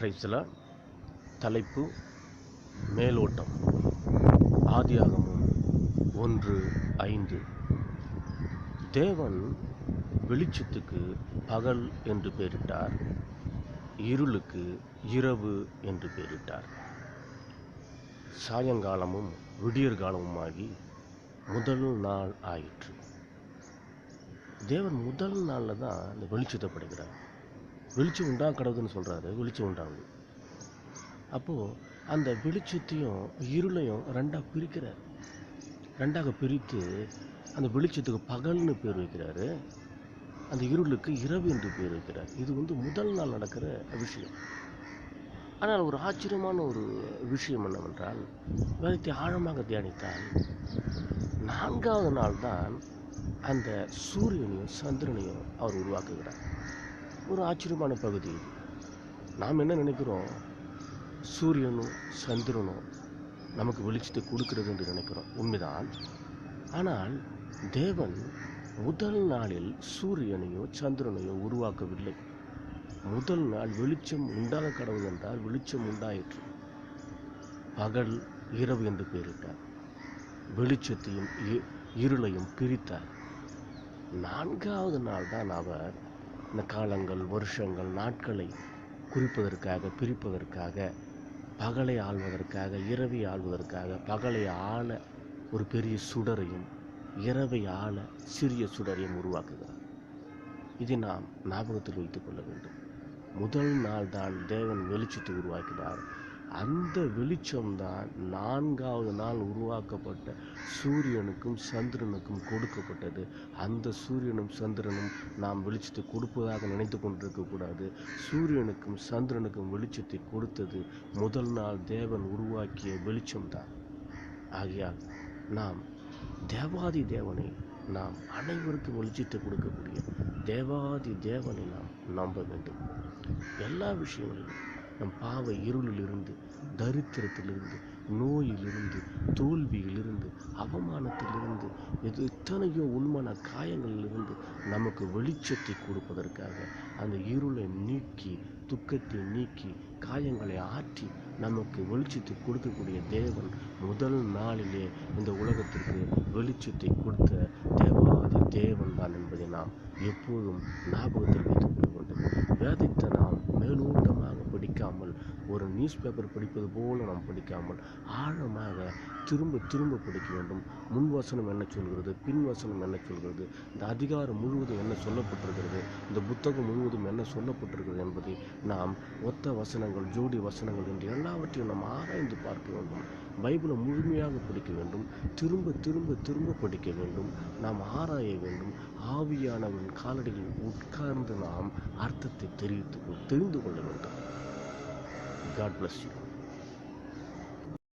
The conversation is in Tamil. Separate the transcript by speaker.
Speaker 1: பிரைஸ்ல தலைப்பு மேலோட்டம். ஆதியாகமும் ஒன்று ஐந்து. தேவன் வெளிச்சத்துக்கு பகல் என்று பெயரிட்டார் இருளுக்கு இரவு என்று பெயரிட்டார் சாயங்காலமும் விடியற்காலமுமாகி முதல் நாள் ஆயிற்று. தேவன் முதல் நாளில் தான் இந்த வெளிச்சத்தை படைக்கிறார். வெளிச்சம் உண்டா கடவுதுன்னு சொல்கிறாரு வெளிச்சம் உண்டாகுது அப்போது அந்த வெளிச்சத்தையும் இருளையும் ரெண்டாக பிரிக்கிறார். ரெண்டாக பிரித்து அந்த வெளிச்சத்துக்கு பகல்னு பேர் வைக்கிறாரு. அந்த இருளுக்கு இரவு என்று பேர் வைக்கிறார். இது வந்து முதல் நாள் நடக்கிற விஷயம். ஆனால் ஒரு ஆச்சரியமான ஒரு விஷயம் என்னவென்றால் வேதத்தை ஆழமாக தியானித்தால் நான்காவது நாள் தான் அந்த சூரியனையும் சந்திரனையும் அவர் உருவாக்குகிறார். ஒரு ஆச்சரியமான பகுதி. நாம் என்ன நினைக்கிறோம்? சூரியனும் சந்திரனும் நமக்கு வெளிச்சத்தை கொடுக்கிறது என்று நினைக்கிறோம். உண்மைதான். ஆனால் தேவன் முதல் நாளில் சூரியனையோ சந்திரனையோ உருவாக்கவில்லை. முதல் நாள் வெளிச்சம் உண்டாக கடவுள் என்றால் வெளிச்சம் உண்டாயிற்று. பகல் இரவு என்று பெயரிட்டார். வெளிச்சத்தையும் இருளையும் பிரித்தார். நான்காவது நாள் தான் அவர் இந்த காலங்கள் வருஷங்கள் நாட்களை குறிப்பதற்காக பிரிப்பதற்காக பகலை ஆள்வதற்காக இரவை ஆள்வதற்காக பகலை ஆள ஒரு பெரிய சுடரையும் இரவை ஆள சிறிய சுடரையும் உருவாக்குகிறார். இதை நாம் ஞாபகத்தில் வைத்துக் கொள்ள வேண்டும். முதல் நாள் தான் தேவன் வெளிச்சத்தை உருவாக்கினார். அந்த வெளிச்சம்தான் நான்காவது நாள் உருவாக்கப்பட்ட சூரியனுக்கும் சந்திரனுக்கும் கொடுக்கப்பட்டது. அந்த சூரியனும் சந்திரனும் நாம் வெளிச்சத்தை கொடுப்பதாக நினைத்து கொண்டிருக்கக்கூடாது சூரியனுக்கும் சந்திரனுக்கும் வெளிச்சத்தை கொடுத்தது முதல் நாள் தேவன் உருவாக்கிய வெளிச்சம்தான். ஆகையால் நாம் தேவாதி தேவனை நாம் அனைவருக்கும் வெளிச்சத்தை கொடுக்கக்கூடிய தேவாதி தேவனை நாம் நம்ப வேண்டும். எல்லா விஷயங்களிலும் நம் பாவ இருளிலிருந்து தரித்திரத்திலிருந்து நோயிலிருந்து தோல்வியிலிருந்து அவமானத்திலிருந்து எது எத்தனையோ உண்மான காயங்களிலிருந்து நமக்கு வெளிச்சத்தை கொடுப்பதற்காக அந்த இருளை நீக்கி துக்கத்தை நீக்கி காயங்களை ஆற்றி நமக்கு வெளிச்சத்தை கொடுக்கக்கூடிய தேவன் முதல் நாளிலே இந்த உலகத்திற்கு வெளிச்சத்தை கொடுத்த தேவாதி தேவன் தான் என்பதை நாம் எப்போதும் ஞாபகத்தில் வைத்துக் கொள்ள வேண்டும் வேதத்தை நாம் மேலோட்டமாக படிக்காமல் ஒரு நியூஸ் பேப்பர் படிப்பது போல நாம் படிக்காமல் ஆழமாக திரும்ப திரும்ப படிக்க வேண்டும். முன்வசனம் என்ன சொல்கிறது பின்வசனம் என்ன சொல்கிறது இந்த அதிகாரம் முழுவதும் என்ன சொல்லப்பட்டிருக்கிறது இந்த புத்தகம் முழுவதும் என்ன சொல்லப்பட்டிருக்கிறது என்பதை நாம் ஒத்த வசனங்கள் ஜோடி வசனங்கள் என்று எல்லாவற்றையும் நாம் ஆராய்ந்து பார்க்க வேண்டும். பைபிளை முழுமையாக படிக்க வேண்டும். திரும்ப திரும்ப திரும்ப படிக்க வேண்டும். நாம் ஆராய வேண்டும். ஆவியானவன் காலடியில் உட்கார்ந்து நாம் அர்த்தத்தை தெரிவித்து தெரிந்து கொள்ள வேண்டும். God bless you